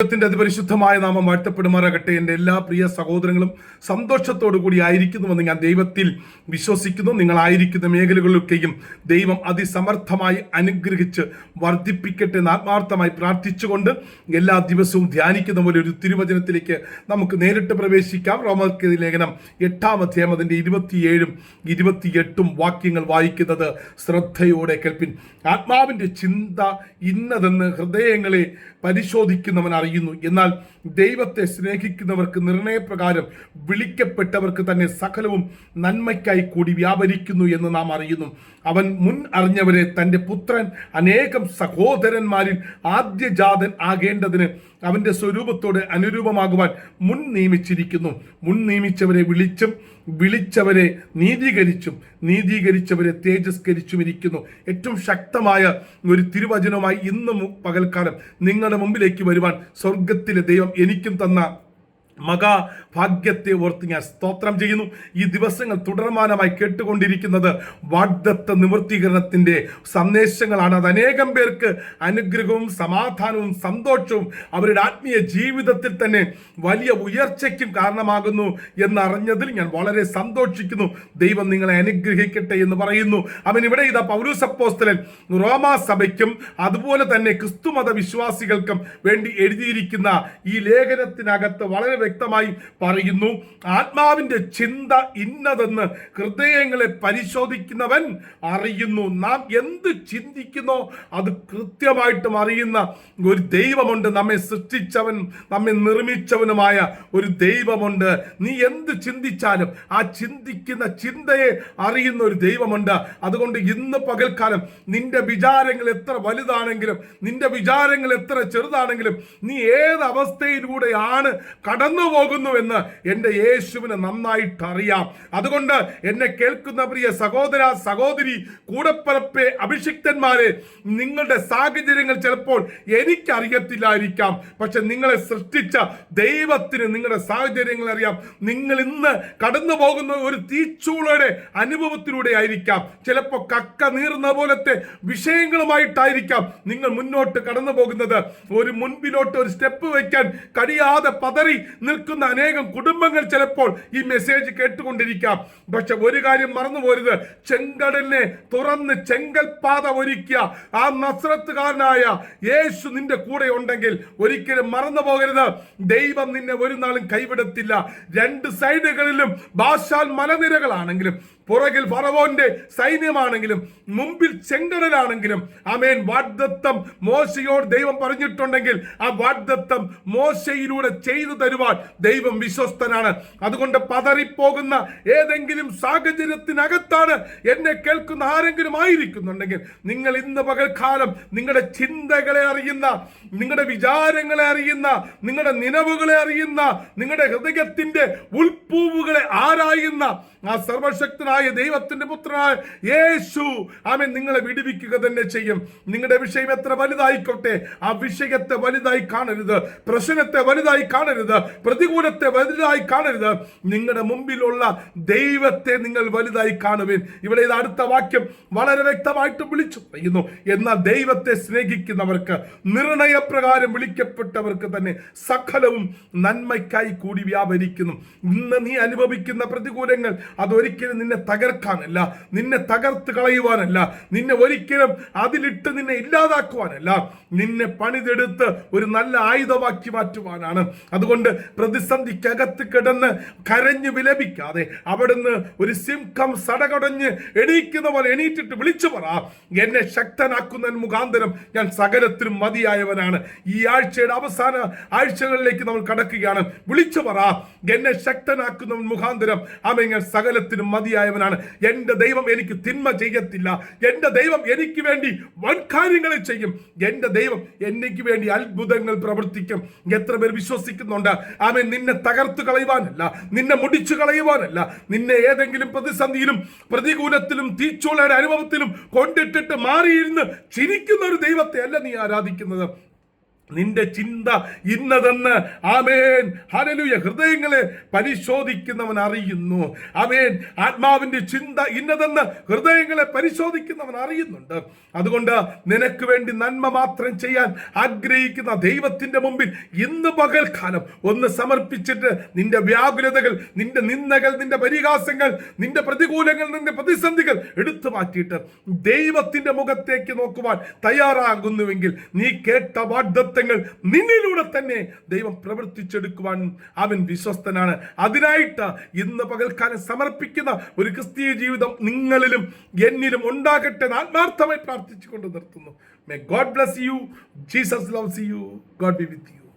ദൈവത്തിന്റെ അതിപരിശുദ്ധമായ നാമം വാഴ്ത്തപ്പെടുമാറാകട്ടെ. എന്റെ എല്ലാ പ്രിയ സഹോദരങ്ങളും സന്തോഷത്തോടു കൂടി ആയിരിക്കുന്നുവെന്ന് ഞാൻ ദൈവത്തിൽ വിശ്വസിക്കുന്നു. നിങ്ങളായിരിക്കുന്ന മേഖലകളിലൊക്കെയും ദൈവം അതിസമർത്ഥമായി അനുഗ്രഹിച്ച് വർദ്ധിപ്പിക്കട്ടെ എന്ന് ആത്മാർത്ഥമായി പ്രാർത്ഥിച്ചുകൊണ്ട് എല്ലാ ദിവസവും ധ്യാനിക്കുന്ന പോലെ ഒരു തിരുവചനത്തിലേക്ക് നമുക്ക് നേരിട്ട് പ്രവേശിക്കാം. റോമർക്ക് ലേഖനം എട്ടാം അധ്യായം അതിന്റെ ഇരുപത്തിയേഴും ഇരുപത്തിയെട്ടും വാക്യങ്ങൾ വായിക്കുന്നത് ശ്രദ്ധയോടെ കേൾപ്പിൻ. ആത്മാവിന്റെ ചിന്ത ഇന്നതെന്ന് ഹൃദയങ്ങളെ പരിശോധിക്കുന്നവൻ അറിയുന്നു എന്നാൽ ദൈവത്തെ സ്നേഹിക്കുന്നവർക്ക് നിർണയപ്രകാരം വിളിക്കപ്പെട്ടവർക്ക് തന്നെ സകലവും നന്മയ്ക്കായി കൂടി വ്യാപരിക്കുന്നു എന്ന് നാം അറിയുന്നു. അവൻ മുൻ അറിഞ്ഞവരെ തന്റെ പുത്രൻ അനേകം സഹോദരന്മാരിൽ ആദ്യജാതൻ ആകേണ്ടതിന് അവന്റെ സ്വരൂപത്തോട് അനുരൂപമാകുവാൻ മുൻ നിയമിച്ചിരിക്കുന്നു. മുൻ നിയമിച്ചവരെ വിളിച്ചും വിളിച്ചവരെ നീതീകരിച്ചും നീതീകരിച്ചവരെ തേജസ്കരിച്ചും ഇരിക്കുന്നു ഏറ്റവും ശക്തമായ ഒരു തിരുവചനവുമായി ഇന്നും പകൽക്കാലം നിങ്ങളുടെ മുമ്പിലേക്ക് വരുവാൻ സ്വർഗത്തിലെ ദൈവം എനിക്കും തന്ന മഹാഭാഗ്യത്തെ ഓർത്ത് ഞാൻ സ്തോത്രം ചെയ്യുന്നു. ഈ ദിവസങ്ങൾ തുടർമാനമായി കേട്ടുകൊണ്ടിരിക്കുന്നത് വാഗ്ദത്ത നിവൃത്തീകരണത്തിന്റെ സന്ദേശങ്ങളാണ്. അത് അനേകം പേർക്ക് അനുഗ്രഹവും സമാധാനവും സന്തോഷവും അവരുടെ ആത്മീയ ജീവിതത്തിൽ തന്നെ വലിയ ഉയർച്ചയ്ക്കും കാരണമാകുന്നു എന്നറിഞ്ഞതിൽ ഞാൻ വളരെ സന്തോഷിക്കുന്നു. ദൈവം നിങ്ങളെ അനുഗ്രഹിക്കട്ടെ എന്ന് പറയുന്നു. അവൻ ഇവിടെ ഇതാ പൗരൂസപ്പോസ്തലൻ റോമാ സഭയ്ക്കും അതുപോലെ തന്നെ ക്രിസ്തുമത വിശ്വാസികൾക്കും വേണ്ടി എഴുതിയിരിക്കുന്ന ഈ ലേഖനത്തിനകത്ത് വളരെ വ്യക്തമായി പറയുന്നു. ആത്മാവിന്റെ ചിന്ത ഇന്നതെന്ന് ഹൃദയങ്ങളെ പരിശോധിക്കുന്നവൻ അറിയുന്നു. നാം എന്ത് ചിന്തിക്കുന്നോ അത് കൃത്യമായിട്ടും അറിയുന്ന ഒരു ദൈവമുണ്ട്. നമ്മെ സൃഷ്ടിച്ചവൻ നമ്മെ നിർമ്മിച്ചവനുമായ ഒരു ദൈവമുണ്ട്. നീ എന്ത് ചിന്തിച്ചാലും ആ ചിന്തിക്കുന്ന ചിന്തയെ അറിയുന്ന ഒരു ദൈവമുണ്ട്. അതുകൊണ്ട് ഇന്ന് പകൽക്കാലം നിന്റെ വിചാരങ്ങൾ എത്ര വലുതാണെങ്കിലും നിന്റെ വിചാരങ്ങൾ എത്ര ചെറുതാണെങ്കിലും നീ ഏത് അവസ്ഥയിലൂടെയാണ് കടന്നു പോകുന്നുവെന്ന് എന്റെ യേശുവിന് നന്നായിട്ട് അറിയാം അതുകൊണ്ട് എന്നെ കേൾക്കുന്ന പ്രിയ സഹോദര സഹോദരി കൂടപ്പറപ്പെ അഭിഷിക്തന്മാരെ നിങ്ങളുടെ സാഹചര്യങ്ങൾ ചിലപ്പോൾ എനിക്കറിയത്തില്ലായിരിക്കാം. പക്ഷെ നിങ്ങളെ സൃഷ്ടിച്ച ദൈവത്തിന് നിങ്ങളുടെ സാഹചര്യങ്ങൾ അറിയാം. നിങ്ങൾ ഇന്ന് കടന്നു പോകുന്ന ഒരു തീച്ചൂളയുടെ അനുഭവത്തിലൂടെ ആയിരിക്കാം. ചിലപ്പോൾ കക്ക നീറുന്ന പോലത്തെ വിഷയങ്ങളുമായിട്ടായിരിക്കാം നിങ്ങൾ മുന്നോട്ട് കടന്നു പോകുന്നത്. ഒരു മുൻപിലോട്ട് ഒരു സ്റ്റെപ്പ് വയ്ക്കാൻ കഴിയാതെ പതറി നിൽക്കുന്ന അനേകം കുടുംബങ്ങൾ ചിലപ്പോൾ ഈ മെസ്സേജ് കേട്ടുകൊണ്ടിരിക്കാം. പക്ഷെ ഒരു കാര്യം മറന്നു പോരുത് ചെങ്കടലിനെ തുറന്ന് ചെങ്കൽപാത ഒരുക്കിയ ആ നസ്രത്തുകാരനായ യേശു നിന്റെ കൂടെ ഉണ്ടെങ്കിൽ ഒരിക്കലും മറന്നു പോകരുത് ദൈവം നിന്നെ ഒരു നാളും കൈവിടത്തില്ല. രണ്ട് സൈഡുകളിലും ഭാഷാൽ മലനിരകളാണെങ്കിലും പുറകിൽ ഫറവോന്റെ സൈന്യമാണെങ്കിലും മുമ്പിൽ ചെങ്കടലാണെങ്കിലും ആമേൻ വാഗ്ദത്തം മോശയോട് ദൈവം പറഞ്ഞിട്ടുണ്ടെങ്കിൽ ആ വാഗ്ദത്തം മോശയിലൂടെ ചെയ്തു തരുവാൻ ദൈവം വിശ്വസ്തനാണ്. അതുകൊണ്ട് പതറിപ്പോകുന്ന ഏതെങ്കിലും സാഹചര്യത്തിനകത്താണ് എന്നെ കേൾക്കുന്ന ആരെങ്കിലും ആയിരിക്കുന്നുണ്ടെങ്കിൽ നിങ്ങൾ ഇന്ന് പകൽക്കാലം നിങ്ങളുടെ ചിന്തകളെ അറിയുന്ന നിങ്ങളുടെ വിചാരങ്ങളെ അറിയുന്ന നിങ്ങളുടെ നിലവുകളെ അറിയുന്ന നിങ്ങളുടെ ഹൃദയത്തിന്റെ ഉൾപ്പൂവുകളെ ആരായുന്ന ആ സർവശക്തനായ ദൈവത്തിന്റെ പുത്രനായ യേശു. ആമൻ. നിങ്ങളെ വിടുവിക്കുക തന്നെ ചെയ്യും. നിങ്ങളുടെ വിഷയം എത്ര വലുതായിക്കോട്ടെ ആ വിഷയത്തെ വലുതായി കാണരുത്. പ്രശ്നത്തെ വലുതായി കാണരുത്. പ്രതികൂലത്തെ വലുതായി കാണരുത്. നിങ്ങളുടെ മുമ്പിലുള്ള ദൈവത്തെ നിങ്ങൾ വലുതായി കാണുവിൻ. ഇവിടെ ഇത് അടുത്ത വാക്യം വളരെ വ്യക്തമായിട്ട് വിളിച്ചു പറയുന്നു. എന്നാൽ ദൈവത്തെ സ്നേഹിക്കുന്നവർക്ക് നിർണയപ്രകാരം വിളിക്കപ്പെട്ടവർക്ക് തന്നെ സകലവും നന്മയ്ക്കായി കൂടി വ്യാപരിക്കുന്നു. ഇന്ന് നീ അനുഭവിക്കുന്ന പ്രതികൂലങ്ങൾ അതൊരിക്കലും നിന്നെ തകർക്കാനല്ല നിന്നെ തകർത്ത് കളയുവാനല്ല നിന്നെ ഒരിക്കലും അതിലിട്ട് നിന്നെ ഇല്ലാതാക്കുവാനല്ല. നിന്നെ പണിതെടുത്ത് ഒരു നല്ല ആയുധമാക്കി മാറ്റുവാനാണ്. അതുകൊണ്ട് പ്രതിസന്ധിക്കകത്ത് കിടന്ന് കരഞ്ഞു വിലപിക്കാതെ അവിടുന്ന് ഒരു സിംഹം സടകടഞ്ഞ് എണീക്കുന്ന പോലെ എണീറ്റിട്ട് വിളിച്ചു പറ. എന്നെ ശക്തനാക്കുന്നതിന് മുഖാന്തരം ഞാൻ സകലത്തിലും മതിയായവനാണ്. ഈ ആഴ്ചയുടെ അവസാന ആഴ്ചകളിലേക്ക് നമ്മൾ കടക്കുകയാണ്. വിളിച്ചു പറ. എന്നെ ശക്തനാക്കുന്നവൻ മുഖാന്തരം അവൻ ഞാൻ സകലത്തിനും മതിയായവനാണ് എന്റെ ദൈവം എനിക്ക് തിന്മ ചെയ്യത്തില്ല. എന്റെ ദൈവം എനിക്ക് വേണ്ടി വൻ കാര്യങ്ങൾ ചെയ്യും. എന്റെ ദൈവം എനിക്ക് വേണ്ടി അത്ഭുതങ്ങൾ പ്രവർത്തിക്കും. എത്ര പേർ വിശ്വസിക്കുന്നുണ്ട്? അവൻ നിന്നെ തകർത്തു കളയുവാനല്ല നിന്നെ മുടിച്ചു കളയുവാനല്ല നിന്നെ ഏതെങ്കിലും പ്രതിസന്ധിയിലും പ്രതികൂലത്തിലും തീച്ചൂളയുടെ അനുഭവത്തിലും കൊണ്ടിട്ടിട്ട് മാറിയിരുന്ന് ചിരിക്കുന്ന ഒരു ദൈവത്തെ അല്ല നീ ആരാധിക്കുന്നത്. നിന്റെ ചിന്ത ഇന്നതെന്ന്. ആമേൻ. ഹരലുയ ഹൃദയങ്ങളെ പരിശോധിക്കുന്നവൻ അറിയുന്നു. ആമേൻ. ആത്മാവിന്റെ ചിന്ത ഇന്നതെന്ന് ഹൃദയങ്ങളെ പരിശോധിക്കുന്നവൻ അറിയുന്നുണ്ട്. അതുകൊണ്ട് നിനക്ക് വേണ്ടി നന്മ മാത്രം ചെയ്യാൻ ആഗ്രഹിക്കുന്ന ദൈവത്തിന്റെ മുമ്പിൽ ഇന്ന് പകൽക്കാലം ഒന്ന് സമർപ്പിച്ചിട്ട് നിന്റെ വ്യാകുലതകൾ നിന്റെ നിന്ദകൾ നിന്റെ പരിഹാസങ്ങൾ നിന്റെ പ്രതികൂലങ്ങൾ നിന്റെ പ്രതിസന്ധികൾ എടുത്തു മാറ്റിയിട്ട് ദൈവത്തിന്റെ മുഖത്തേക്ക് നോക്കുവാൻ തയ്യാറാകുന്നുവെങ്കിൽ നീ കേട്ട വാഗ്ദത്തങ്ങൾ നിന്നിലൂടെ തന്നെ ദൈവം പ്രവർത്തിച്ചെടുക്കുവാൻ അവൻ വിശ്വസ്തനാണ്. അതിനായിട്ട് ഇന്ന് പകൽക്കാലം സമർപ്പിക്കുന്ന ഒരു ക്രിസ്തീയ ജീവിതം നിങ്ങളിലും എന്നിലും ഉണ്ടാകട്ടെ എന്ന് ആത്മാർത്ഥമായി പ്രാർത്ഥിച്ചുകൊണ്ട് നിർത്തുന്നു. May God bless you Jesus loves you God be with you